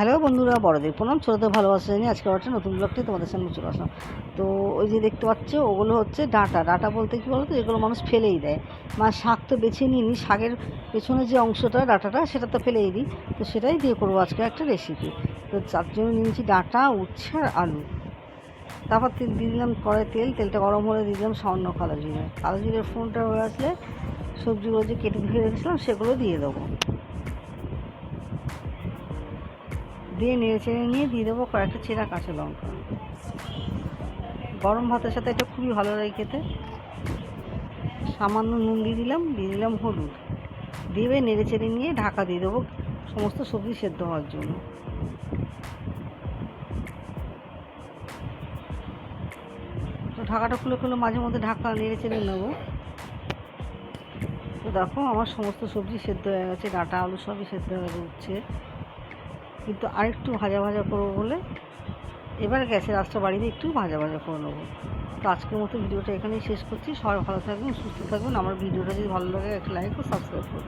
Hello বন্ধুরা, বড়দের প্রণাম। ছোটোদের ভালোবাসা জানি আজকে একটা নতুন ব্লগটি তোমাদের সামনে চলে আসলাম। তো ওই যে দেখতে পাচ্ছ, ওগুলো হচ্ছে ডাঁটা। ডাঁটা বলতে কী বলো তো এগুলো মানুষ ফেলেই দেয়। মানে শাক তো বেছে নিয়ে নিই শাকের পেছনে যে অংশটা, ডাঁটাটা, সেটা তো ফেলেই দিই। তো সেটাই দিয়ে করব আজকে একটা রেসিপি তো তার জন্য নিয়েছি ডাঁটা উচ্ছে আর আলু। তারপর তেল দিয়ে দিলাম কড়াই তেল। তেলটা গরম হলে দিয়ে দিলাম সামান্য কালো জিরে। কালো জিরের ফোনটা হয়ে আসলে সবজিগুলো যে কেটে ধুয়ে রেখেছিলাম, সেগুলো দিয়ে দেবো। দিয়ে নেড়ে চেড়ে নিয়ে দিয়ে দেবো কয়েকটা চেরা কাঁচা লঙ্কা। গরম ভাতের সাথে এটা খুবই ভালো লাগে খেতে। সামান্য নুন দিয়ে দিলাম দিয়ে দিলাম হলুদ। দিয়ে নেড়ে চেড়ে নিয়ে ঢাকা দিয়ে দেবো সমস্ত সবজি সেদ্ধ হওয়ার জন্য। তো ঢাকাটা খুলে খুলে মাঝে মধ্যে ঢাকা নেড়ে চেড়ে নেব। তো দেখো আমার সমস্ত সবজি সেদ্ধ হয়ে গেছে, ডাঁটা, আলু সবই সেদ্ধ হয়ে উচ্ছে কিন্তু আরেকটু ভাজা ভাজা করব বলে এবার গ্যাসের আঁচটা বাড়িয়ে একটু ভাজা ভাজা করে নেব। তো আজকের মতো ভিডিওটা এখানেই শেষ করছি। সবাই ভালো থাকবেন, সুস্থ থাকবেন। আমার ভিডিওটা যদি ভালো লাগে একটা লাইক ও সাবস্ক্রাইব করুন